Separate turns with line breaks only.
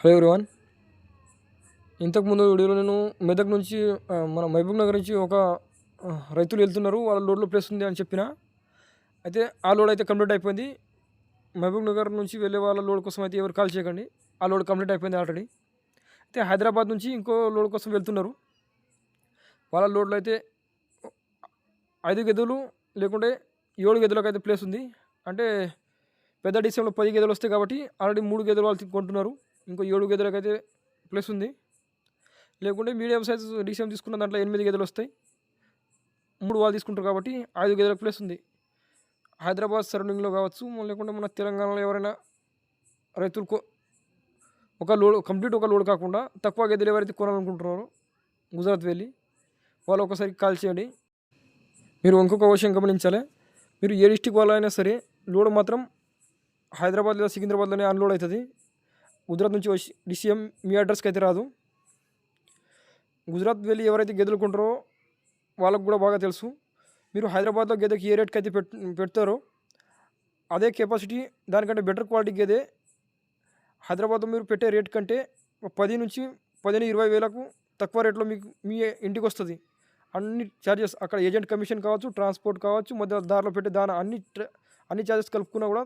Hello everyone ఇంతకుముందు వీడియోలో నేను మెదక్ నుంచి మన మహబూబ్ నగర్ నుంచి ఒక రైతులు వెళ్తున్నారు. వాళ్ళ లోడ్లో ప్లేస్ ఉంది అని చెప్పిన. అయితే ఆ లోడ్ అయితే కంప్లీట్ అయిపోయింది. మహబూబ్ నగర్ నుంచి వెళ్ళే వాళ్ళ లోడ్ కోసం అయితే ఎవరు కాల్ చేయకండి. ఆ లోడ్ కంప్లీట్ అయిపోయింది ఆల్రెడీ. అయితే హైదరాబాద్ నుంచి ఇంకో లోడ్ కోసం వెళ్తున్నారు. వాళ్ళ లోడ్లో అయితే ఐదు గదులు లేకుంటే ఏడు గదులకు అయితే ప్లేస్ ఉంది. అంటే పెద్ద డిసెంలో పది గదులు వస్తాయి కాబట్టి ఆల్రెడీ మూడు గదులు వాళ్ళు కొంటున్నారు. ఇంకో ఏడు గదులకు ప్లస్ ప్లేస్ ఉంది. లేకుంటే మీడియం సైజ్ డిసిఎం తీసుకున్న దాంట్లో ఎనిమిది గేదెలు వస్తాయి. మూడు వాళ్ళు తీసుకుంటారు కాబట్టి ఐదు గదులకు ప్లేస్ ఉంది. హైదరాబాద్ సరౌండింగ్లో కావచ్చు లేకుంటే మన తెలంగాణలో ఎవరైనా రైతులు కో- ఒక లోడ్ కంప్లీట్ ఒక లోడ్ కాకుండా తక్కువ గేదెలు ఎవరైతే కొనాలనుకుంటున్నారో గుజరాత్ వెళ్ళి వాళ్ళు ఒకసారి కాల్ చేయండి. మీరు ఇంకొక విషయం గమనించాలి. మీరు ఏ డిస్టిక్ వాళ్ళైనా సరే లోడ్ మాత్రం హైదరాబాద్ లేదా సికింద్రాబాద్లోనే అన్లోడ్ అవుతుంది. గుజరాత్ నుంచి వచ్చి డిసిఎం మీ అడ్రస్కి అయితే రాదు. గుజరాత్ వెళ్ళి ఎవరైతే గెదులుకుంటారో వాళ్ళకు కూడా బాగా తెలుసు. మీరు హైదరాబాద్లో గేదెకి ఏ రేట్కి అయితే పెట్ పెడతారో అదే కెపాసిటీ దానికంటే బెటర్ క్వాలిటీ గేదె. హైదరాబాద్లో మీరు పెట్టే రేట్ కంటే పది నుంచి పదిహేను ఇరవై వేలకు తక్కువ రేట్లో మీకు మీ ఇంటికి వస్తుంది. అన్ని ఛార్జెస్ అక్కడ ఏజెంట్ కమిషన్ కావచ్చు ట్రాన్స్పోర్ట్ కావచ్చు మధ్య దారిలో పెట్టే దాని అన్ని అన్ని ఛార్జెస్ కలుపుకున్నా కూడా